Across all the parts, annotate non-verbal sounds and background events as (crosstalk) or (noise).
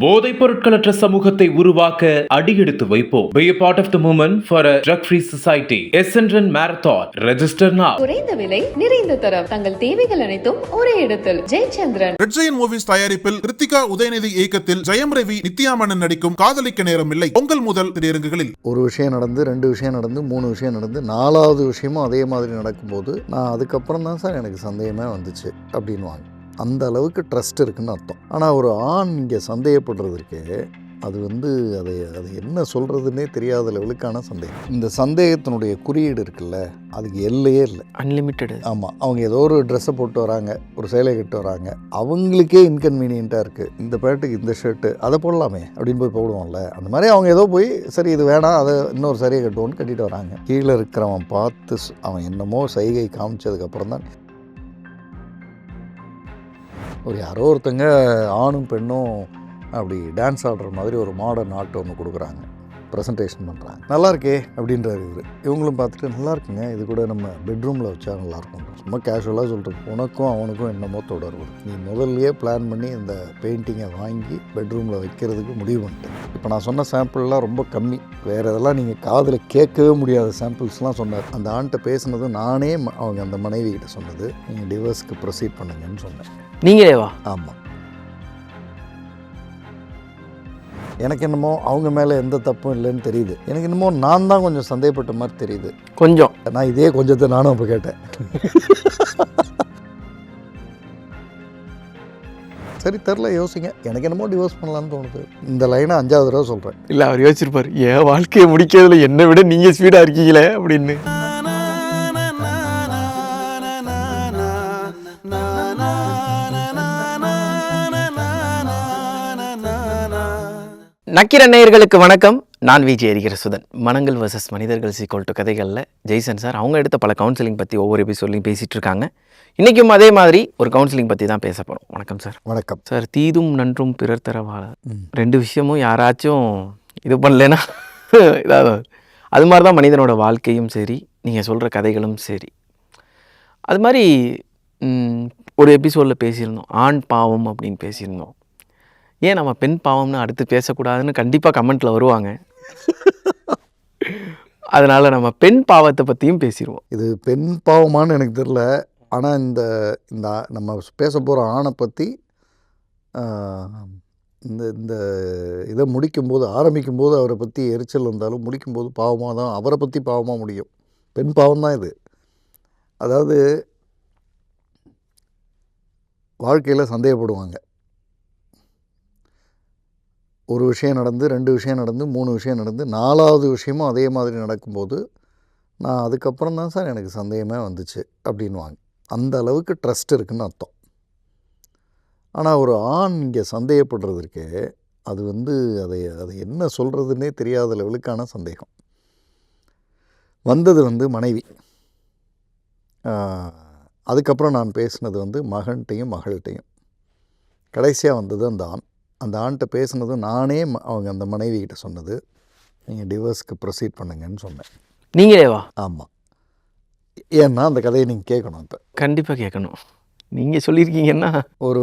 போதைப் பொருட்களற்ற சமூகத்தை உருவாக்க அடியெடுத்து வைப்போம். Be a part of the movement for a drug-free society. Essendon Marathon. Register now. குறைந்த விலை நிறைந்த தரம். தங்கள் தேவைகள் அனைத்தும் ஒரே இடத்தில். ஜெயச்சந்திரன். ரெட் ஜெயன் மூவிஸ் தயாரிப்பில் கிருத்திகா உதயநிதி இயக்கத்தில் ஜெயம் ரவி நித்யாமணன் நடிக்கும் காதலிக்க நேரமில்லை. பொங்கல் முதல் திரையரங்குகளில். ஒரு விஷயம் நடந்து ரெண்டு விஷயம் நடந்து மூணு விஷயம் நடந்து நாலாவது விஷயமும் அதே மாதிரி நடக்கும்போது நான் அதுக்கப்புறம் தான் சார் எனக்கு சந்தேகமே வந்துச்சு. அப்படின்வாங்க அந்த அளவுக்கு ட்ரஸ்ட் இருக்குன்னு அர்த்தம். ஆனால் ஒரு ஆண் இங்கே சந்தேகப்படுறதுக்கு அது வந்து அதை அது என்ன சொல்கிறதுனே தெரியாத லெவலுக்கான சந்தேகம். இந்த சந்தேகத்தினுடைய குறியீடு இருக்குல்ல அதுக்கு எல்லையே இல்லை. அன்லிமிட்டெடு ஆமாம் அவங்க ஏதோ ஒரு ட்ரெஸ்ஸை போட்டு வராங்க ஒரு சேலை கட்டு வராங்க அவங்களுக்கே இன்கன்வீனியண்ட்டாக இருக்குது இந்த பேண்ட்டுக்கு இந்த ஷர்ட்டு அதை போடலாமே அப்படின்னு போய் போடுவோம்ல. அந்த மாதிரி அவங்க ஏதோ போய் சரி இது வேணாம் அதை இன்னொரு சரியை கட்டுவோன்னு கட்டிட்டு வராங்க. கீழே இருக்கிறவன் பார்த்து அவன் என்னமோ சைகை காமிச்சதுக்கப்புறம் தான் ஒரு யாரோ ஒருத்தங்க ஆணும் பெண்ணும் அப்படி டான்ஸ் ஆடுற மாதிரி ஒரு மாடர்ன் ஆர்ட் ஒன்று கொடுக்குறாங்க. ப்ரெசன்டேஷன் பண்ணுறாங்க நல்லா இருக்கே அப்படின்றாரு இவர். இவங்களும் பார்த்துட்டு நல்லா இருக்குங்க இது கூட நம்ம பெட்ரூமில் வச்சா நல்லாயிருக்கும் சும்மா கேஷுவலாக சொல்கிறது உனக்கும் அவனுக்கும் என்னமோ தொடர்பு. நீ முதல்லயே பிளான் பண்ணி இந்த பெயிண்டிங்கை வாங்கி பெட்ரூமில் வைக்கிறதுக்கு முடிவு பண்ணிட்டேன் இப்போ நான் சொன்ன சாம்பிள்லாம் ரொம்ப கம்மி. வேறு இதெல்லாம் நீங்கள் காதில் கேட்கவே முடியாத சாம்பிள்ஸ்லாம் சொன்னார். அந்த ஆண்கிட்ட பேசுனது நானே அவங்க அந்த மனைவி கிட்ட சொன்னது நீங்கள் டிவோர்ஸ்க்கு ப்ரொசீட் பண்ணுங்கன்னு சொன்னேன். நீங்களே வா ஆமாம் எனக்கு என்னமோ அவங்க மேலே எந்த தப்பும் இல்லைன்னு தெரியுது. எனக்கு என்னமோ நான் தான் கொஞ்சம் சந்தேகப்பட்ட மாதிரி தெரியுது. கொஞ்சம். நான் இதே கொஞ்சத்தை நானும் அப்போ கேட்டேன். சரி தெரில யோசிங்க. எனக்கு என்னமோ டிவோர்ஸ் பண்ணலான்னு தோணுது. இந்த லைனை அஞ்சாவது தடவை சொல்கிறேன் இல்லை அவர் யோசிச்சிருப்பார். என் வாழ்க்கையை முடிக்கிறதுல என்னை விட நீங்கள் ஸ்பீடாக இருக்கீங்களே? அப்படின்னு. நக்கிர நேயர்களுக்கு வணக்கம். நான் விஜய் சுதன் மனங்கள் வர்சஸ் மனிதர்கள் சீக்வல் டு கதைகளில் ஜெய்சன் சார் அவங்க எடுத்த பல கவுன்சிலிங் பற்றி ஒவ்வொரு எபிசோட்லையும் பேசிகிட்டு இருக்காங்க. இன்றைக்கும் அதே மாதிரி ஒரு கவுன்சிலிங் பற்றி தான் பேச போகிறோம் வணக்கம் சார். வணக்கம். சார் தீதும் நன்றும் பிறர் தர வாழ. ம். ரெண்டு விஷயமும் யாராச்சும் இது பண்ணலைன்னா (laughs) இதாவது. அது மாதிரி தான் மனிதனோட வாழ்க்கையும் சரி நீங்கள் சொல்கிற கதைகளும் சரி. அது மாதிரி ஒரு எபிசோடில் பேசியிருந்தோம். ஆண் பாவம் அப்படின்னு பேசியிருந்தோம். ஏன் நம்ம பெண் பாவம்னு அடுத்து பேசக்கூடாதுன்னு கண்டிப்பாக கமெண்ட்டில் வருவாங்க. அதனால் நம்ம பெண் பாவத்தை பற்றியும் பேசிடுவோம் இது பெண் பாவமான்னு எனக்கு தெரில ஆனால் இந்த இந்த நம்ம பேச போகிற ஆணை பற்றி இந்த இந்த இதை முடிக்கும்போது ஆரம்பிக்கும்போது அவரை பற்றி எரிச்சல் வந்தாலும் முடிக்கும்போது பாவமாக தான் அவரை பற்றி பாவமாக முடியும். பெண் பாவம் தான் இது. அதாவது வாழ்க்கையில் சந்தேகப்படுவாங்க. ஒரு விஷயம் நடந்து ரெண்டு விஷயம் நடந்து மூணு விஷயம் நடந்து நாலாவது விஷயமும் அதே மாதிரி நடக்கும்போது நான் அதுக்கப்புறம் தான் சார் எனக்கு சந்தேகமே வந்துச்சு அப்படின்வாங்க அந்த அளவுக்கு ட்ரஸ்ட் இருக்குதுன்னு அர்த்தம். ஆனால் ஒரு ஆண் இங்கே சந்தேகப்படுறதுக்கு அது வந்து அதை அதை என்ன சொல்கிறதுனே தெரியாத லெவலுக்கான சந்தேகம். வந்தது வந்து மனைவி. அதுக்கப்புறம் நான் பேசினது வந்து மகன்கிட்டையும் மகள்கிட்டையும் கடைசியாக வந்தது அந்த ஆண். அந்த ஆண்கிட்ட பேசுனது நானே அவங்க அந்த மனைவி கிட்ட சொன்னது நீங்கள் டிவோர்ஸ்க்கு ப்ரொசீட் பண்ணுங்கன்னு சொன்னேன். நீங்களே வா ஆமாம் ஏன்னா அந்த கதையை நீங்கள் கேட்கணும் இப்போ கண்டிப்பாக கேட்கணும். நீங்கள் சொல்லியிருக்கீங்கன்னா? ஒரு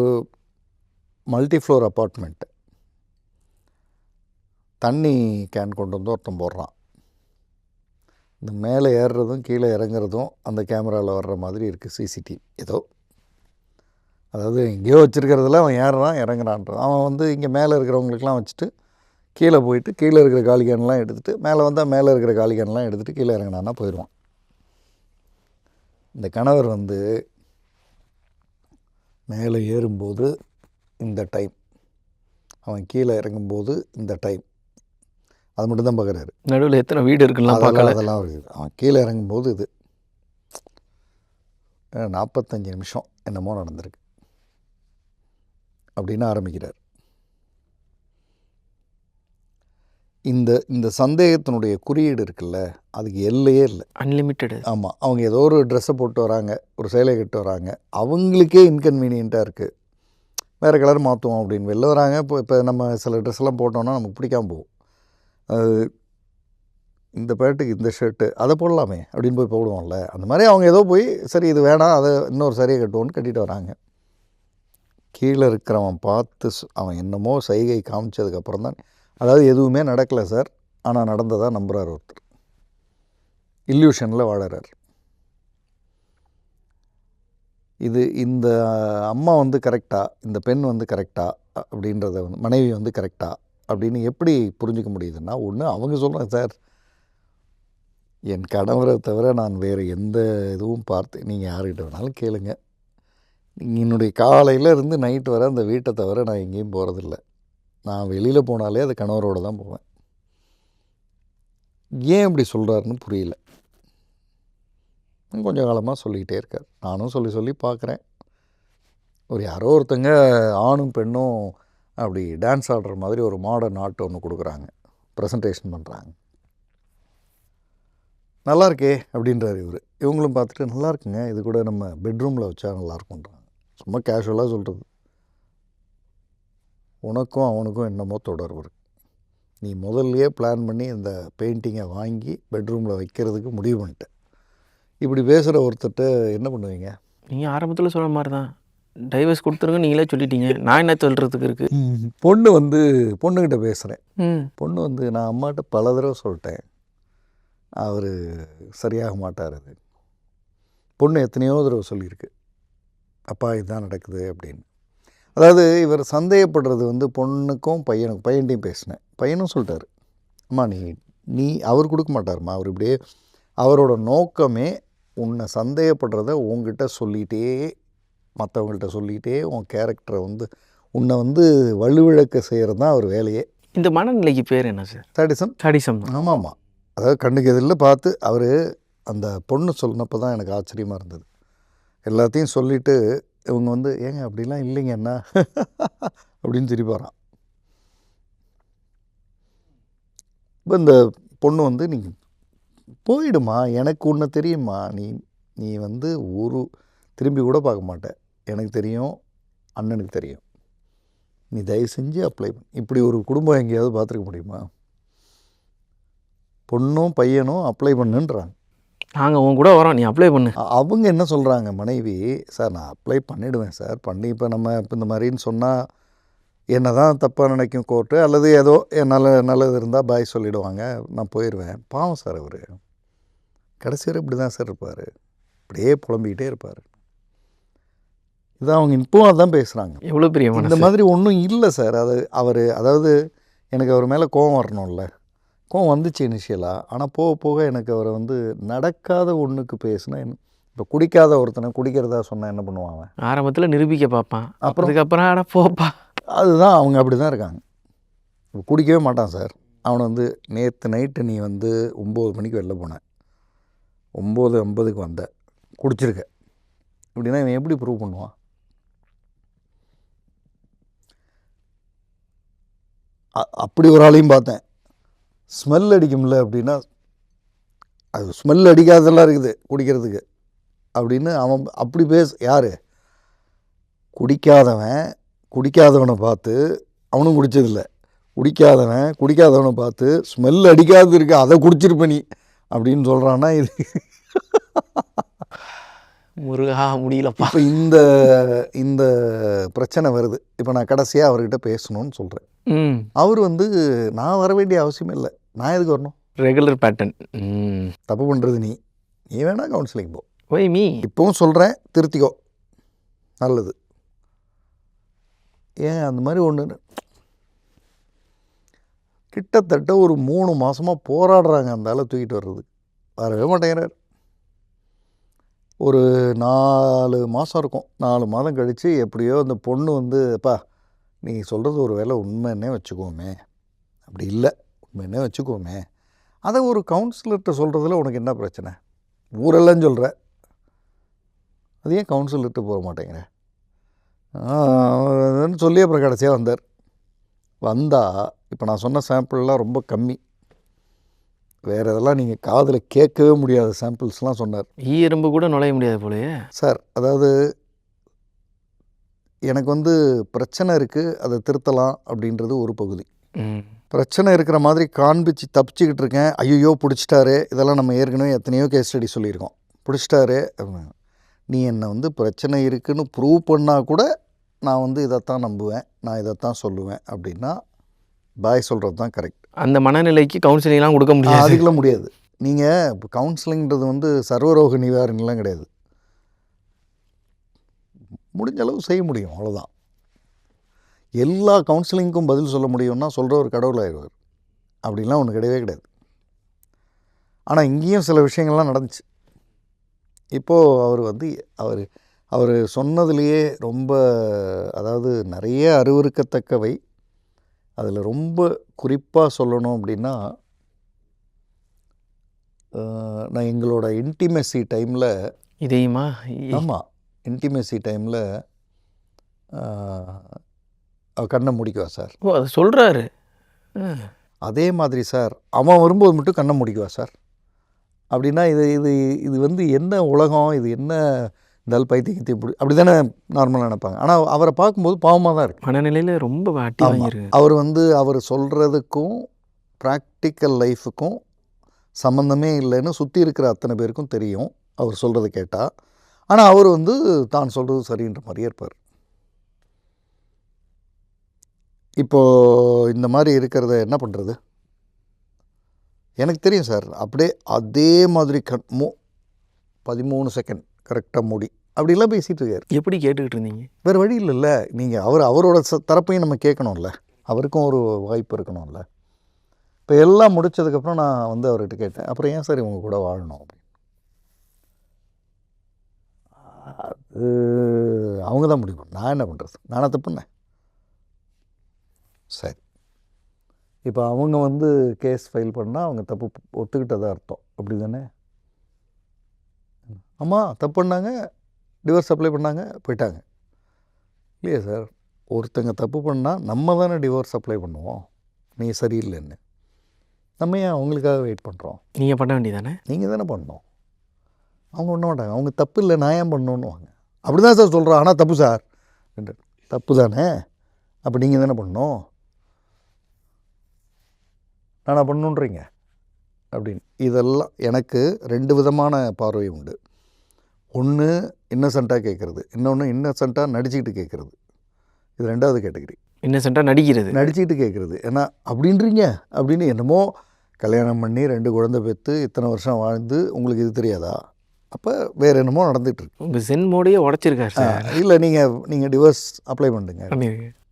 மல்டி ஃப்ளோர் அப்பார்ட்மெண்ட் தண்ணி கேன் கொண்டு வந்து ஒருத்தன் போடுறான். இந்த மேலே ஏறுறதும் கீழே இறங்குறதும் அந்த கேமராவில் வர்ற மாதிரி இருக்குது சிசிடிவி ஏதோ அதாவது எங்கேயோ வச்சுருக்கிறதுல அவன் ஏறுறான் இறங்குறான்றான். அவன் வந்து இங்கே மேலே இருக்கிறவங்களுக்கெல்லாம் வச்சுட்டு கீழே போயிட்டு கீழே இருக்கிற காலிகேன்லாம் எடுத்துகிட்டு மேலே வந்தால் மேலே இருக்கிற காலிகேன்லாம் எடுத்துகிட்டு கீழே இறங்கினான்னா போயிடுவான். இந்த கணவர் வந்து மேலே ஏறும்போது இந்த டைம் அவன் கீழே இறங்கும்போது இந்த டைம் அது மட்டும் தான் பார்க்குறாரு நடுவில் எத்தனை வீடு அதெல்லாம் பார்க்கல. அதெல்லாம் இருக்குது அவன் கீழே இறங்கும்போது இது. நாற்பத்தஞ்சு நிமிஷம் என்னமோ நடந்திருக்கு. அப்படின்னு ஆரம்பிக்கிறார். இந்த இந்த சந்தேகத்தினுடைய குறியீடு இருக்குல்ல அதுக்கு எல்லையே இல்லை. அன்லிமிட்டெடு ஆமாம் அவங்க ஏதோ ஒரு ட்ரெஸ்ஸை போட்டு வராங்க ஒரு சேலை கட்டு வராங்க அவங்களுக்கே இன்கன்வீனியண்ட்டாக இருக்குது வேறு கலர் மாற்றுவோம் அப்படின்னு வெளில வராங்க இப்போ இப்போ நம்ம சில ட்ரெஸ் எல்லாம் போட்டோம்னா நமக்கு பிடிக்காம போகும். அது இந்த பேண்ட்டுக்கு இந்த ஷர்ட்டு அதை போடலாமே அப்படின்னு போய் போடுவோம்ல. அந்த மாதிரி அவங்க ஏதோ போய் சரி இது வேணாம் அதை இன்னொரு சரியை கட்டுவோன்னு கட்டிட்டு வராங்க. கீழே இருக்கிறவன் பார்த்து அவன் என்னமோ சைகை காமிச்சதுக்கப்புறம் தான் அதாவது எதுவுமே நடக்கலை சார். ஆனால் நடந்ததாக நம்புகிறார் ஒருத்தர். இல்யூஷனில் வாழறார். இது இந்த அம்மா வந்து கரெக்டாக இந்த பெண் வந்து கரெக்டாக அப்படின்றத வந்து மனைவி வந்து கரெக்டாக அப்படின்னு எப்படி புரிஞ்சுக்க முடியுதுன்னா ஒன்று அவங்க சொல்கிறாங்க சார். என் கணவரை தவிர நான் வேறு எந்த இதுவும் பார்த்து நீங்கள் யார்கிட்ட வேணாலும் கேளுங்கள் என்னுடைய காலையில் இருந்து நைட் வர அந்த வீட்டை தவிர நான் எங்கேயும் போகிறதில்ல நான் வெளியில் போனாலே அது கணவரோடு தான் போவேன். ஏன் இப்படி சொல்கிறாருன்னு புரியல. கொஞ்சம் காலமாக சொல்லிக்கிட்டே இருக்கார். நானும் சொல்லி சொல்லி பார்க்குறேன் ஒரு யாரோ ஒருத்தங்க ஆணும் பெண்ணும் அப்படி டான்ஸ் ஆடுற மாதிரி ஒரு மாடர்ன் ஆர்ட் ஒன்று கொடுக்குறாங்க. ப்ரெசன்டேஷன் பண்ணுறாங்க நல்லா இருக்கே அப்படின்றாரு இவர். இவங்களும் பார்த்துட்டு நல்லா இருக்குங்க. இது கூட நம்ம பெட்ரூமில் வச்சா நல்லா சும்மா கேஷுவலாக சொல்கிறது உனக்கும் அவனுக்கும் என்னமோ தொடர்பு இருக்கு. நீ முதல்லயே பிளான் பண்ணி இந்த பெயிண்டிங்கை வாங்கி பெட்ரூமில் வைக்கிறதுக்கு முடிவு பண்ணிட்ட. இப்படி பேசுகிற ஒருத்தர்கிட்ட என்ன பண்ணுவீங்க? நீங்கள் ஆரம்பத்தில் சொன்ன மாதிரி தான் டைவர்ஸ் கொடுத்துருங்க நீங்களே சொல்லிட்டீங்க. நான் என்ன சொல்கிறதுக்கு இருக்குது பொண்ணு வந்து பொண்ணுக்கிட்ட பேசுகிறேன் பொண்ணு வந்து நான் அம்மாட்ட பல தடவை சொல்லிட்டேன். அவர் சரியாக மாட்டார் அது. பொண்ணு எத்தனையோ தடவை சொல்லியிருக்கு. அப்பா இதுதான் நடக்குது அப்படின்னு. அதாவது இவர் சந்தேகப்படுறது வந்து பொண்ணுக்கும் பையனுக்கும் பையன்ட்டையும் பேசினேன். பையனும் சொல்லிட்டாரு அம்மா நீ நீ அவர் கொடுக்க மாட்டாரும்மா அவர் இப்படியே அவரோட நோக்கமே உன்னை சந்தேகப்படுறத உங்ககிட்ட சொல்லிகிட்டே மற்றவங்கள்ட்ட சொல்லிகிட்டே உன் கேரக்டரை வந்து உன்னை வந்து வலுவிழக்க செய்கிறது தான் அவர் வேலையே. இந்த மனநிலைக்கு பேர் என்ன சார்? சாடிசம். சாடிசம் தான். ஆமாம். ஆமாம் அதாவது கண்ணுக்கு எதிரில் பார்த்து அவர் அந்த பொண்ணு சொன்னப்போ தான் எனக்கு ஆச்சரியமாக இருந்தது. எல்லாத்தையும் சொல்லிவிட்டு இவங்க வந்து ஏங்க அப்படிலாம் இல்லைங்க என்ன (laughs) அப்படின்னு சிரிப்பாராம். இப்போ இந்த பொண்ணு வந்து நீ போயிடுமா எனக்கு உன்னை தெரியுமா நீ நீ வந்து ஒரு திரும்பி கூட பார்க்க மாட்ட. எனக்கு தெரியும் அண்ணனுக்கு தெரியும். நீ தயவு செஞ்சு அப்ளை பண்ணு இப்படி ஒரு குடும்பம் எங்கேயாவது பார்த்துருக்க முடியுமா? பொண்ணும் பையனும் அப்ளை பண்ணுன்றாங்க. நாங்கள் உன் கூட வரோம் நீ அப்ளை பண்ணு. அவங்க என்ன சொல்கிறாங்க மனைவி சார் நான் அப்ளை பண்ணிவிடுவேன் சார். பண்ணி இப்போ நம்ம இப்போ இந்த மாதிரின்னு சொன்னால் என்ன தான் தப்பாக நினைக்கும் கோர்ட்டு அல்லது ஏதோ நல்ல நல்லது இருந்தால் பாய் சொல்லிடுவாங்க நான் போயிடுவேன் பாவம் சார் அவர். கடைசி வரை இப்படி தான் சார் இருப்பார். இப்படியே புலம்பிக்கிட்டே இருப்பார். இதான் அவங்க இப்போவும் அதான் பேசுகிறாங்க எவ்வளோ பெரிய இந்த மாதிரி ஒன்றும் இல்லை சார். அது அவர் அதாவது எனக்கு அவர் மேலே கோவம் வரணும்ல. கோவம் வந்துச்சு இனிஷியலாக ஆனால் போக போக எனக்கு அவரை வந்து நடக்காத ஒன்றுக்கு பேசினா இப்போ குடிக்காத ஒருத்தனை குடிக்கிறதா சொன்னால் என்ன பண்ணுவான் அவன்? ஆரம்பத்தில் நிரூபிக்க பார்ப்பான். அப்புறம்? அதுக்கப்புறம் அட போப்பா. அதுதான் அவங்க அப்படி தான் இருக்காங்க. இப்போ குடிக்கவே மாட்டான் சார். அவனை வந்து நேற்று நைட்டு நீ வந்து ஒம்பது மணிக்கு வெளில போன. ஒம்பது ஐம்பதுக்கு வந்த. குடிச்சிருக்க. இப்படின்னா இவன் எப்படி ப்ரூவ் பண்ணுவான்? அப்படி ஒரு ஆளையும் பார்த்தேன். ஸ்மெல் அடிக்கும்ல அப்படின்னா அது ஸ்மெல் அடிக்காதெல்லாம் இருக்குது குடிக்கிறதுக்கு. அப்படின்னு அவன் அப்படி பேச யார்? குடிக்காதவன் குடிக்காதவனை பார்த்து அவனும் குடிச்சதில்ல. குடிக்காதவன் குடிக்காதவனை பார்த்து ஸ்மெல் அடிக்காது இருக்கு அதை குடிச்சிருப்ப நீ அப்படின்னு சொல்கிறான்னா இது. முருகா முடியலப்பா. இப்போ இந்த இந்த பிரச்சனை வருது. இப்போ நான் கடைசியாக அவர்கிட்ட பேசணும்னு சொல்கிறேன் அவர் வந்து நான் வர வேண்டிய அவசியம் இல்லை. நான் எதுக்கு வரணும்? ரெகுலர் பேட்டர்ன் தப்பு பண்ணுறது நீ. நீ வேணால் கவுன்சிலிங் போ. ஒய் மீ இப்போவும் சொல்கிறேன் திருத்திக்கோ. நல்லது. ஏன் அந்த மாதிரி ஒன்று கிட்டத்தட்ட ஒரு மூணு மாதமாக போராடுறாங்க அந்த ஆளை தூக்கிட்டு வர்றது. வரவே மாட்டேங்கிறார். ஒரு நாலு மாதம் இருக்கும். நாலு மாதம் கழித்து எப்படியோ அந்த பொண்ணு வந்து அப்பா நீ சொல்கிறது ஒரு வேளை உண்மைன்னே வச்சுக்கோமே. அப்படி இல்லை உண்மைன்னே வச்சுக்கோமே. அதை ஒரு கவுன்சிலர்கிட்ட சொல்கிறதுல உனக்கு என்ன பிரச்சனை? ஊரெல்லாம் சொல்கிற அது ஏன் கவுன்சிலர்கிட்ட போக மாட்டேங்கிற? ஆன்னு சொல்லி அப்புறம் கடைசியாக வந்தார். வந்தால் இப்போ நான் சொன்ன சாம்பிள்லாம் ரொம்ப கம்மி. வேறு இதெல்லாம் நீங்கள் காதில் கேட்கவே முடியாத சாம்பிள்ஸ்லாம் சொன்னார். ஈ எறும்பு கூட நுழைய முடியாது போலயே. சார் அதாவது எனக்கு வந்து பிரச்சனை இருக்குது அதை திருத்தலாம் அப்படின்றது ஒரு பகுதி. பிரச்சனை இருக்கிற மாதிரி காண்பிச்சு தப்பிச்சுக்கிட்டு இருக்கேன். ஐயோ பிடிச்சிட்டாரு. இதெல்லாம் நம்ம ஏற்கனவே எத்தனையோ கேஸ் ஸ்டடி சொல்லியிருக்கோம். பிடிச்சிட்டாரு. நீ என்னை வந்து பிரச்சனை இருக்குன்னு ப்ரூவ் பண்ணால் கூட நான் வந்து இதைத்தான் நம்புவேன். நான் இதைத்தான் சொல்லுவேன் அப்படின்னா பாய் சொல்கிறது தான் கரெக்ட் அந்த மனநிலைக்கு கவுன்சிலிங்லாம் கொடுக்க முடியாது. அதுக்கெல்லாம் முடியாது. நீங்கள் இப்போ கவுன்சிலிங்கிறது வந்து சர்வரோக நிவாரணிலாம் கிடையாது. முடிஞ்ச அளவு செய்ய முடியும் அவ்வளோதான் எல்லா கவுன்சிலிங்க்கும் பதில் சொல்ல முடியும்னா சொல்கிற ஒரு கடவுள் ஆயிடுவார். அப்படிலாம் ஒன்று கிடையவே கிடையாது. ஆனால் இங்கேயும் சில விஷயங்கள்லாம் நடந்துச்சு. இப்போது அவர் வந்து அவர் அவர் சொன்னதுலேயே ரொம்ப அதாவது நிறைய அருவருக்கத்தக்கவை. அதில் ரொம்ப குறிப்பாக சொல்லணும் அப்படின்னா நான் எங்களோட இன்டிமெசி டைமில் இதையுமா? ஆமாம் இன்டிமெசி டைமில் அவ கண்ணை முடிக்குவா சார். ஓ அதை சொல்கிறாரு அதே மாதிரி சார் அவன் வரும்போது மட்டும் கண்ணை முடிக்குவா சார். அப்படின்னா இது இது இது வந்து என்ன உலகம் இது என்ன இந்த ஆள் பைத்தியத்தை இப்படி அப்படி தானே நார்மலாக நினைப்பாங்க. ஆனால் அவரை பார்க்கும்போது பாவமாக தான் இருக்கு. மனநிலையில் ரொம்ப அவர் வந்து அவர் சொல்கிறதுக்கும் ப்ராக்டிக்கல் லைஃபுக்கும் சம்மந்தமே இல்லைன்னு சுற்றி இருக்கிற அத்தனை பேருக்கும் தெரியும். அவர் சொல்கிறத கேட்டால் ஆனால் அவர் வந்து தான் சொல்கிறது சரின்ற மாதிரியே இருப்பார். இப்போது இந்த மாதிரி இருக்கிறத என்ன பண்ணுறது எனக்கு தெரியும் சார் அப்படியே அதே மாதிரி கண் மூ பதிமூணு செகண்ட் கரெக்டாக மூடி அப்படிலாம் பேசிகிட்டு இருக்காரு. எப்படி கேட்டுக்கிட்டு இருந்தீங்க? வேறு வழி இல்லைல்ல. நீங்கள் அவர் அவரோட ச தரப்பையும் நம்ம கேட்கணும்ல. அவருக்கும் ஒரு வாய்ப்பு இருக்கணும்ல. இப்போ எல்லாம் முடிச்சதுக்கப்புறம் நான் வந்து அவர்கிட்ட கேட்டேன். அப்புறம் ஏன் சார் இவங்க கூட வாழணும் அப்படின்னு அது அவங்க தான் முடிவு. நான் என்ன பண்ணுறது நானே தப்புன்னேன் சரி. இப்போ அவங்க வந்து கேஸ் ஃபைல் பண்ணால் அவங்க தப்பு ஒத்துக்கிட்டதா அர்த்தம். அப்படி தானே ஆமாம் தப்பு பண்ணாங்க டிவோர்ஸ் அப்ளை பண்ணாங்க போயிட்டாங்க. இல்லையா சார் ஒருத்தங்க தப்பு பண்ணால் நம்ம தானே டிவோர்ஸ் அப்ளை பண்ணுவோம். நீ சரியில்லைன்னு. நம்ம ஏன் அவங்களுக்காக வெயிட் பண்ணுறோம் நீங்கள் பண்ண வேண்டியதானே? நீங்கள் தானே பண்ணணும். அவங்க பண்ண மாட்டாங்க. அவங்க தப்பு இல்லை நான் ஏன் பண்ணணுன்னு வாங்க. அப்படி தான் சார் சொல்கிறோம் ஆனால் தப்பு சார். அப்படின்ட்டு. தப்பு தானே? அப்போ நீங்கள் தானே பண்ணணும்? நானா பண்ணணுன்றீங்க அப்படின்னு. இதெல்லாம் எனக்கு ரெண்டு விதமான பார்வை உண்டு. ஒன்று இன்னசென்ட்டாக கேட்குறது இன்னொன்று இன்னசென்ட்டாக நடிச்சுக்கிட்டு கேட்குறது இது ரெண்டாவது கேட்டகரி. இன்னசென்ட்டாக நடிக்கிறது. நடிச்சுக்கிட்டு கேட்குறது ஏன்னா அப்படின்றீங்க. அப்படின்னு என்னமோ கல்யாணம் பண்ணி ரெண்டு குழந்தை பெற்று இத்தனை வருஷம் வாழ்ந்து உங்களுக்கு இது தெரியாதா? அப்போ வேறு என்னமோ நடந்துட்டு இருக்கு. உங்கள் சென் மோடையே உடச்சிருக்காரு சார். இல்லை நீங்கள் நீங்கள் டிவோர்ஸ் அப்ளை பண்ணுங்க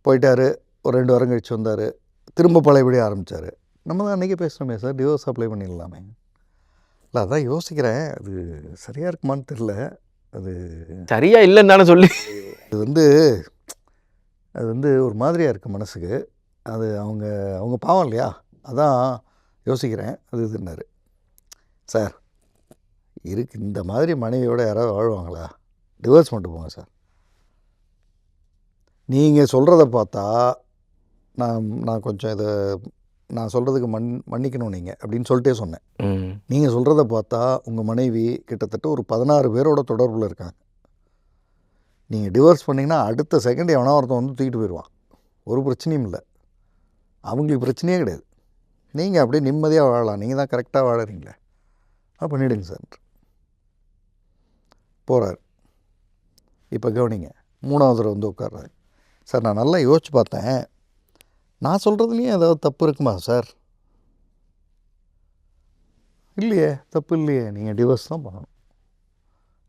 போயிட்டாரு ஒரு ரெண்டு வாரம் கழிச்சு வந்தார் திரும்ப பழையபடி ஆரம்பித்தார் நம்ம தான் அன்றைக்கி பேசுகிறோமே சார் டிவோர்ஸ் அப்ளை பண்ணிடலாமே. இல்லை அதான் யோசிக்கிறேன் அது சரியாக இருக்குமான்னு தெரில அது சரியா இல்லைன்னு தானே சொல்லி. அது வந்து அது வந்து ஒரு மாதிரியாக இருக்குது மனசுக்கு. அது அவங்க அவங்க பாவம் இல்லையா? அதான் யோசிக்கிறேன் அது இதுன்னாரு. சார் இருக்கு. இந்த மாதிரி மனைவியோட யாராவது வாழ்வாங்களா? டிவோர்ஸ் பண்ணிட்டு போங்க சார். நீங்கள் சொல்கிறத பார்த்தா நான் நான் கொஞ்சம் இதை நான் சொல்கிறதுக்கு மன் மன்னிக்கணும் நீங்கள் அப்படின்னு சொல்லிட்டே சொன்னேன். நீங்கள் சொல்கிறத பார்த்தா உங்கள் மனைவி கிட்டத்தட்ட ஒரு பதினாறு பேரோட தொடர்பில் இருக்காங்க. நீங்கள் டிவோர்ஸ் பண்ணிங்கன்னா அடுத்த செகண்ட் எவனா ஒருத்தன் வந்து தூக்கிட்டு போயிடுவான் ஒரு பிரச்சனையும் இல்லை. அவங்களுக்கு பிரச்சனையே கிடையாது. நீங்கள் அப்படியே நிம்மதியாக வாழலாம். நீங்கள் தான் கரெக்டாக வாழறீங்களே. ஆ பண்ணிவிடுங்க சார். போகிறார் இப்போ கவனிங்க மூணாவது தடவை வந்து உட்கார்றாரு. சார் நான் நல்லா யோசிச்சு பார்த்தேன். நான் சொல்கிறதுலையும் ஏதாவது தப்பு இருக்குமா சார்? இல்லையே தப்பு இல்லையே. நீங்கள் டிவோர்ஸ் தான் பண்ணணும்.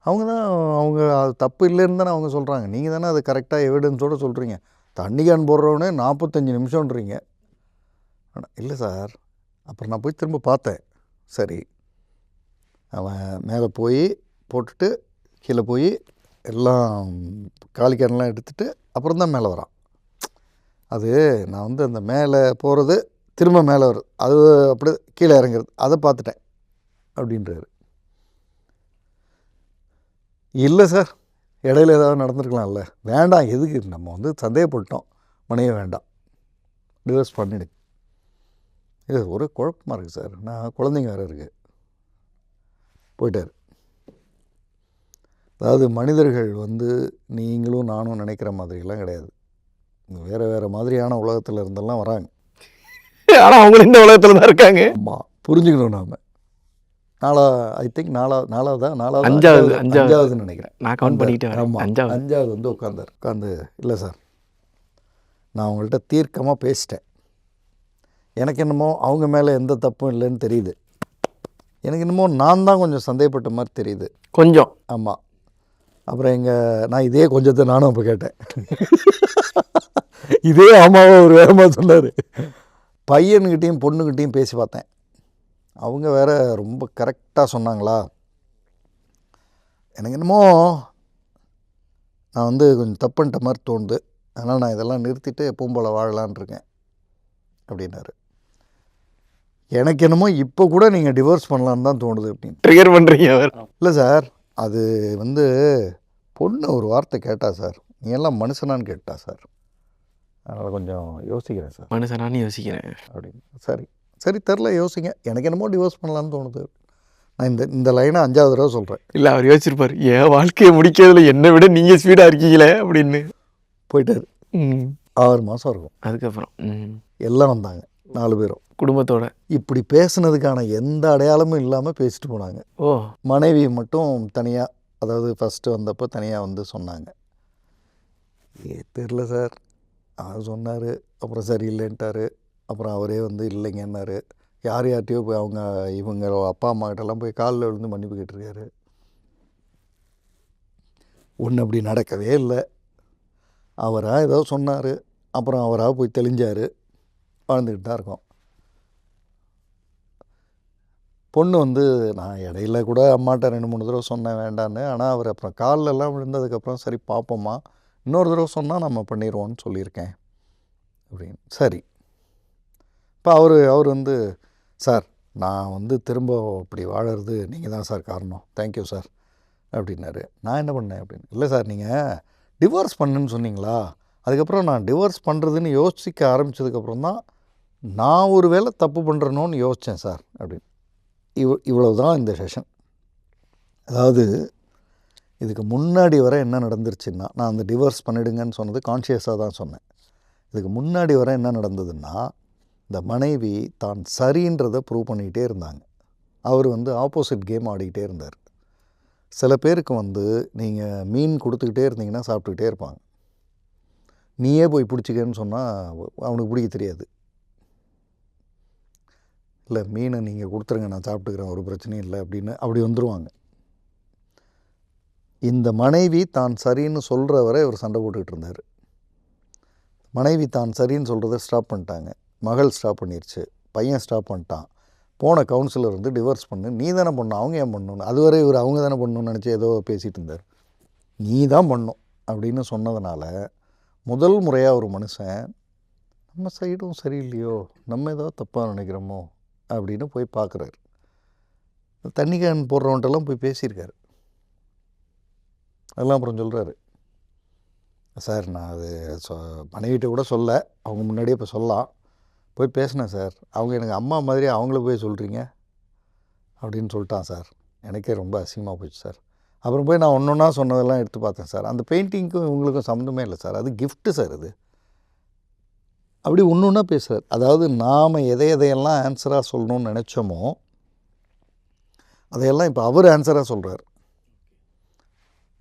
அவங்க தான் அவங்க அது தப்பு இல்லைன்னு தானே அவங்க சொல்கிறாங்க நீங்கள் தானே அது கரெக்டாக எவிடன்ஸோடு சொல்கிறீங்க தண்ணி கேன் போடுறவனே நாற்பத்தஞ்சு நிமிஷம்ன்றீங்க. ஆனால் இல்லை சார். அப்புறம் நான் போய் திரும்ப பார்த்தேன். சரி. அவன் மேலே போய் போட்டுட்டு கீழே போய் எல்லாம் காலி எடுத்துகிட்டு அப்புறம் தான் மேலே வரான். அது நான் வந்து அந்த மேலே போகிறது திரும்ப மேலே வருது அது அப்படியே கீழே இறங்குறது அதை பார்த்துட்டேன் அப்படின்றாரு. இல்லை சார் இடையில ஏதாவது நடந்திருக்கலாம்ல. வேண்டாம் எதுக்கு? நம்ம வந்து சந்தேகப்பட்டோம். மனைவி வேண்டாம். டிவோர்ஸ் பண்ணிடு. இது ஒரு குழப்பமாக இருக்குது சார். நான் குழந்தைங்க வேறு இருக்குது போயிட்டார். அதாவது மனிதர்கள் வந்து நீங்களும் நானும் நினைக்கிற மாதிரிலாம் கிடையாது. வேறு வேறு மாதிரியான உலகத்தில் இருந்தெல்லாம் வராங்க. (laughs) ஆனால் அவங்க இந்த உலகத்தில் தான் இருக்காங்க. ஆமாம் புரிஞ்சுக்கணும் நாம். நாலா ஐ திங்க் நாலா நாலாவதா நாலாவது அஞ்சாவது, அஞ்சாவது அஞ்சாவது. அஞ்சாவதுன்னு நினைக்கிறேன். நான் கவுண்ட் அந்த- பண்ணிக்கிட்டே வரேன் ஆமா, அஞ்சாவது. அஞ்சாவது வந்து உட்காந்தார் உட்காந்து இல்லை சார் நான் உங்கள்கிட்ட தீர்க்கமாக பேசிட்டேன். எனக்கு என்னமோ அவங்க மேலே எந்த தப்பும் இல்லைன்னு தெரியுது. எனக்கு என்னமோ நான் தான் கொஞ்சம் சந்தேகப்பட்ட மாதிரி தெரியுது. கொஞ்சம். ஆமாம் அப்புறம் எங்கள் நான் இதே கொஞ்சத்தை நானும் அப்போ கேட்டேன். இதே ஆமாவா ஒரு வேகமாக சொன்னார். பையனுக்கிட்டேயும் பொண்ணுக்கிட்டேயும் பேசி பார்த்தேன். அவங்க வேற ரொம்ப கரெக்டாக சொன்னாங்களா? எனக்கு என்னமோ நான் வந்து கொஞ்சம் தப்புன்ட்ட மாதிரி தோணுது. அதனால் நான் இதெல்லாம் நிறுத்திட்டு எப்பவும் போல் வாழலான் இருக்கேன் அப்படின்னாரு. எனக்கு என்னமோ இப்போ கூட நீங்கள் டிவோர்ஸ் பண்ணலான்னு தான் தோணுது அப்படின்னு ட்ரிகர் பண்ணுறீங்க இல்லை சார். அது வந்து பொண்ணு ஒரு வார்த்தை கேட்டா சார் நீ எல்லாம் மனுஷனான்னு கேட்டா சார். அதனால் கொஞ்சம் யோசிக்கிறேன் சார். மனுஷனான்னு யோசிக்கிறேன். அப்படின்னு. சரி. சரி தெரில யோசிங்க. எனக்கு என்னமோ டிவோர்ஸ் பண்ணலான்னு தோணுது. நான் இந்த இந்த லைனை அஞ்சாவது தடவை சொல்கிறேன் இல்லை அவர் யோசிச்சிருப்பார். என் வாழ்க்கையை முடிக்கிறதுல என்னை விட நீங்கள் ஸ்பீடாக இருக்கீங்களே? அப்படின்னு. போயிட்டாரு. ம். ஆறு மாதம் இருக்கும். அதுக்கப்புறம். ம். எல்லாம் வந்தாங்க. நாலு பேரும். குடும்பத்தோட. இப்படி பேசுனதுக்கான எந்த அடையாளமும் இல்லாமல் பேசிட்டு போனாங்க. ஓ. மனைவி மட்டும் தனியாக அதாவது ஃபஸ்ட்டு வந்தப்போ தனியாக வந்து சொன்னாங்க. ஏ தெரில சார். அவர் சொன்னார் அப்புறம் சரியில்லைன்ட்டாரு அப்புறம் அவரே வந்து இல்லைங்கன்னாரு. யார் யார்கிட்டயோ போய் அவங்க இவங்க அப்பா அம்மா கிட்டலாம் போய் காலில் விழுந்து மன்னிப்பு கேட்டிருக்காரு. ஒன்று அப்படி நடக்கவே இல்லை. அவராக ஏதோ சொன்னார். அப்புறம் அவராக போய் தெளிஞ்சார். வாழ்ந்துக்கிட்டு தான் இருக்கோம். பொண்ணு வந்து நான் இடையில கூட அம்மாட்ட ரெண்டு மூணு தடவை சொன்னேன் வேண்டான்னு. ஆனால் அவர் அப்புறம் காலிலெல்லாம் விழுந்ததுக்கப்புறம் சரி பார்ப்போம்மா இன்னொரு தடவை சொன்னால் நம்ம பண்ணிடுவோம்னு சொல்லியிருக்கேன். அப்படின்னு. சரி. இப்போ அவர் அவர் வந்து சார் நான் வந்து திரும்ப இப்படி வாழறது நீங்கள் தான் சார் காரணம். தேங்க்யூ சார் அப்படின்னாரு. நான் என்ன பண்ணேன் அப்படின்னு இல்லை சார் நீங்கள் டிவோர்ஸ் பண்ணுன்னு சொன்னீங்களா? அதுக்கப்புறம் நான் டிவோர்ஸ் பண்ணுறதுன்னு யோசிக்க ஆரம்பித்ததுக்கப்புறம் தான் நான் ஒரு வேளை தப்பு பண்ணுறனோன்னு யோசித்தேன் சார் அப்படின்னு. இவ் இவ்வளவு தான் இந்த செஷன் அதாவது இதுக்கு முன்னாடி வர என்ன நடந்துருச்சுன்னா நான் அந்த டிவோர்ஸ் பண்ணிடுங்கன்னு சொன்னது கான்ஷியஸாக தான் சொன்னேன். இதுக்கு முன்னாடி வர என்ன நடந்ததுன்னா இந்த மனைவி தான் சரின்றதை ப்ரூவ் பண்ணிக்கிட்டே இருந்தாங்க. அவர் வந்து ஆப்போசிட் கேம் ஆடிக்கிட்டே இருந்தார். சில பேருக்கு வந்து நீங்கள் மீன் கொடுத்துக்கிட்டே இருந்தீங்கன்னா சாப்பிட்டுக்கிட்டே இருப்பாங்க. நீயே போய் பிடிச்சிக்கன்னு சொன்னால் அவனுக்கு பிடிக்க தெரியாது. இல்லை மீனை நீங்கள் கொடுத்துருங்க நான் சாப்பிட்டுக்கிறேன் ஒரு பிரச்சனையும் இல்லை அப்படின்னு அப்படி வந்துடுவாங்க இந்த மனைவி தான் சரின்னு சொல்கிற வரை இவர் சண்டை போட்டுக்கிட்டு இருந்தார். மனைவி தான் சரின்னு சொல்கிறத ஸ்டாப் பண்ணிட்டாங்க. மகள் ஸ்டாப் பண்ணிருச்சு. பையன் ஸ்டாப் பண்ணிட்டான். போன கவுன்சிலர் வந்து டிவோர்ஸ் பண்ணு. நீ தானே பண்ணணும் அவங்க ஏன் பண்ணணும் அதுவரை இவர் அவங்க தானே பண்ணணும்னு நினச்சி ஏதோ பேசிகிட்டு இருந்தார். நீ தான் பண்ணும் அப்படின்னு சொன்னதுனால முதல் முறையாக ஒரு மனுஷன் நம்ம சைடும் சரியில்லையோ? நம்ம ஏதோ தப்பாக நினைக்கிறோமோ? அப்படின்னு போய் பார்க்குறாரு. தண்ணி கேன் போடுறவன்ட்டெல்லாம் போய் பேசியிருக்காரு. அதெல்லாம் அப்புறம் சொல்கிறாரு சார் நான் அது சொ மனைவிட்ட கூட சொல்ல. அவங்க முன்னாடியே இப்போ சொல்லலாம். போய் பேசினேன் சார். அவங்க எனக்கு அம்மா மாதிரி அவங்கள போய் சொல்கிறீங்க அப்படின்னு சொல்லிட்டான் சார். எனக்கே ரொம்ப அசிங்கமாக போச்சு சார். அப்புறம் போய் நான் ஒன்று ஒன்றா சொன்னதெல்லாம் எடுத்து பார்த்தேன் சார். அந்த பெயிண்டிங்க்கும் இவங்களுக்கும் சம்மந்தமே இல்லை சார். அது கிஃப்ட்டு சார் அது. அப்படி ஒன்று ஒன்றா பேசுகிறார் அதாவது நாம் எதை எதையெல்லாம் ஆன்சராக சொல்லணும்னு நினச்சோமோ அதையெல்லாம் இப்போ அவர் ஆன்சராக சொல்கிறார்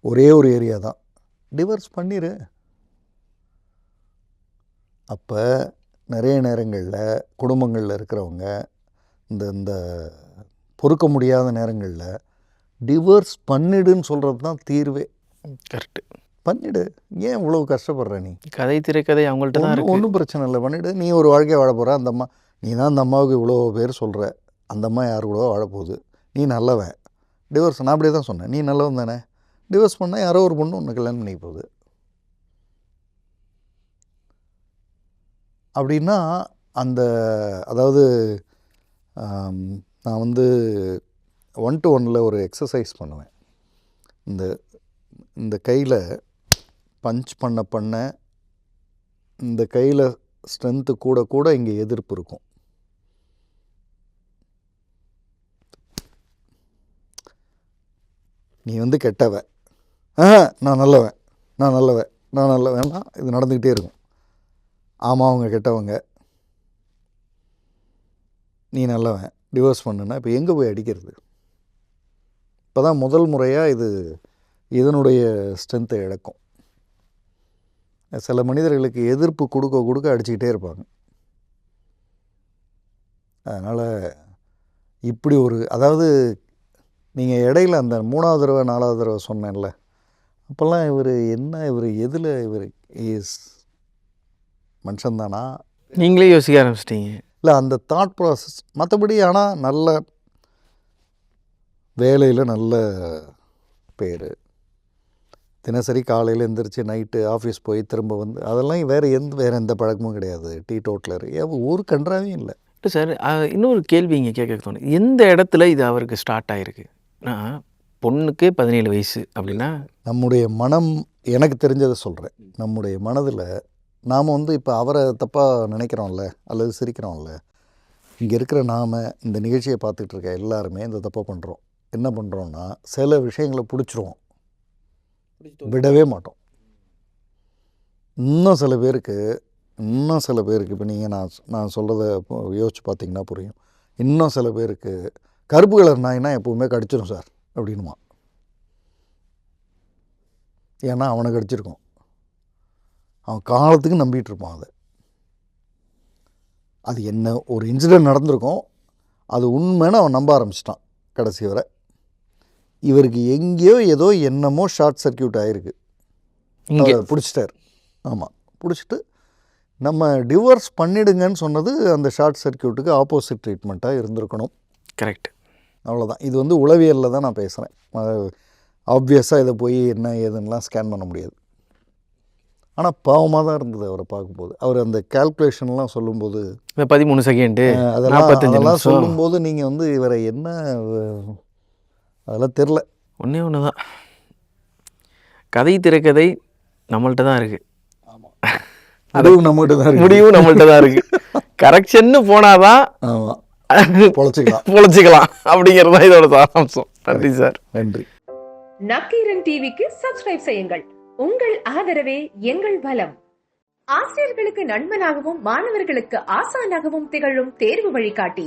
ஒரே ஒரு ஏரியா தான். டிவர்ஸ் பண்ணிடு அப்போ நிறைய நேரங்களில் குடும்பங்களில் இருக்கிறவங்க இந்த இந்த பொறுக்க முடியாத நேரங்களில் டிவர்ஸ் பண்ணிடுன்னு சொல்கிறது தான் தீர்வே. கரெக்டு பண்ணிடு. ஏன் இவ்வளோ கஷ்டப்படுற நீ? கதை திரைக்கதை அவங்கள்ட்ட தான் ஒன்றும் பிரச்சனை இல்லை. பண்ணிவிடு நீ ஒரு வாழ்க்கையை வாழ போகிற அந்த அம்மா நீ தான் அந்த அம்மாவுக்கு இவ்வளோ பேர் சொல்கிற அந்த அம்மா யார் கூட வாழப்போகுது நீ நல்லவன். டிவோர்ஸ் நான் அப்படியே தான் சொன்னேன். நீ நல்லவன் தானே? டிவோர்ஸ் பண்ணால் யாரோ ஒரு பொண்ணு உன்னை கல்யாணம் பண்ணிக்க போகுது. அப்படின்னா அந்த அதாவது நான் வந்து ஒன் டு ஒனில் ஒரு எக்ஸசைஸ் பண்ணுவேன். இந்த இந்த கையில் பஞ்ச் பண்ண பண்ண இந்த கையில் ஸ்ட்ரென்த்து கூட கூட இங்கே எதிர்ப்பு இருக்கும். நீ வந்து கெட்டவ. ஆ நான் நல்லவன். நான் நல்லவன். நான் நல்லவன்னா இது நடந்துக்கிட்டே இருக்கும். ஆமாம் அவங்க கெட்டவங்க. நீ நல்லவன். டிவோர்ஸ் பண்ணுன்னா இப்போ எங்கே போய் அடிக்கிறது? இப்போ தான் முதல் முறையாக இது இதனுடைய ஸ்ட்ரென்த்தை இழக்கும் சில மனிதர்களுக்கு எதிர்ப்பு கொடுக்க கொடுக்க அடிச்சுக்கிட்டே இருப்பாங்க. அதனால் இப்படி ஒரு அதாவது நீங்கள் இடையில அந்த மூணாவது தடவை நாலாவது தடவை சொன்னேன்ல அப்போல்லாம் இவர் என்ன இவர் எதில் இவர் இஸ் மனுஷன்தானா நீங்களே யோசிக்க ஆரம்பிச்சிட்டீங்க. இல்லை அந்த தாட் ப்ராசஸ் மற்றபடி ஆனால் நல்ல வேலையில் நல்ல பேர். தினசரி காலையில் எந்திரிச்சு நைட்டு ஆஃபீஸ் போய் திரும்ப வந்து அதெல்லாம் வேறு எந்த வேறு எந்த பழக்கமும் கிடையாது. டீ டோட்லர் ஒரு கன்றாவையும் இல்லை. இல்லை சார் இன்னொரு கேள்வி இங்கே கேட்க தோணும். எந்த இடத்துல இது அவருக்கு ஸ்டார்ட் ஆயிருக்கு? நான் பொண்ணுக்கு பதினேழு வயசு அப்படின்னா? நம்முடைய மனம் எனக்கு தெரிஞ்சதை சொல்கிறேன் நம்முடைய மனதில் நாம் வந்து இப்போ அவரை தப்பாக நினைக்கிறோம்ல அல்லது சிரிக்கிறோம்ல இங்கே இருக்கிற நாம் இந்த நிகழ்ச்சியை பார்த்துட்டு இருக்க எல்லாருமே இந்த தப்பை பண்ணுறோம் என்ன பண்ணுறோன்னா சில விஷயங்களை பிடிச்சிருவோம். விடவே மாட்டோம். இன்னும் சில பேருக்கு இன்னும் சில பேருக்கு இப்போ நீங்கள் நான் நான் சொல்கிறத யோசிச்சு பார்த்தீங்கன்னா புரியும். இன்னும் சில பேருக்கு கருப்பு கலர் நாய்னா எப்போவுமே கடிச்சிடும் சார் அப்படின்மா ஏன்னா அவனை கடிச்சிருக்கோம். அவன் காலத்துக்கு நம்பிட்டு இருப்பான் அதை. அது என்ன ஒரு இன்சிடென்ட் நடந்திருக்கும். அது உண்மைன்னு அவன் நம்ப ஆரம்பிச்சிட்டான் கடைசி வரை. இவருக்கு எங்கேயோ ஏதோ என்னமோ ஷார்ட் சர்க்கியூட் ஆகிருக்கு இங்கே. பிடிச்சிட்டார். ஆமாம் பிடிச்சிட்டு நம்ம டிவோர்ஸ் பண்ணிடுங்கன்னு சொன்னது அந்த ஷார்ட் சர்க்கியூட்டுக்கு ஆப்போசிட் ட்ரீட்மெண்ட்டாக இருந்திருக்கணும். கரெக்ட். அவ்வளோதான் இது வந்து உளவியலில் தான் நான் பேசுகிறேன் ஆப்வியஸாக இதை போய் என்ன ஏதுன்னெலாம் ஸ்கேன் பண்ண முடியாது. ஆனால் பாவமாக தான் இருந்தது அவரை பார்க்கும்போது. அவர் அந்த கால்குலேஷன்லாம் சொல்லும்போது பதிமூணு செகண்டு அதெல்லாம் அதெல்லாம் சொல்லும்போது நீங்கள் வந்து இவரை என்ன அதெல்லாம் தெரில. ஒன்றே ஒன்று தான் கதை திரைக்கதை நம்மள்ட்ட தான் இருக்குது அதுவும் நம்மகிட்ட தான் இருக்கு. முடிவும் நம்மள்ட்ட தான் இருக்குது கரெக்ஷன்னு போனாதான் ஆமாம் பொழைச்சிக்கலாம். பொழைச்சிக்கலாம். அப்படிங்கிறது தான் இதோட சாராம்சம். நன்றி சார். நன்றி. நக்கீரன் டிவிக்கு சப்ஸ்கிரைப் செய்யுங்கள். உங்கள் ஆதரவே எங்கள் பலம் ஆசிரியர்களுக்கு நண்பனாகவும் மாணவர்களுக்கு ஆசானாகவும் திகழும் தேர்வு வழிகாட்டி.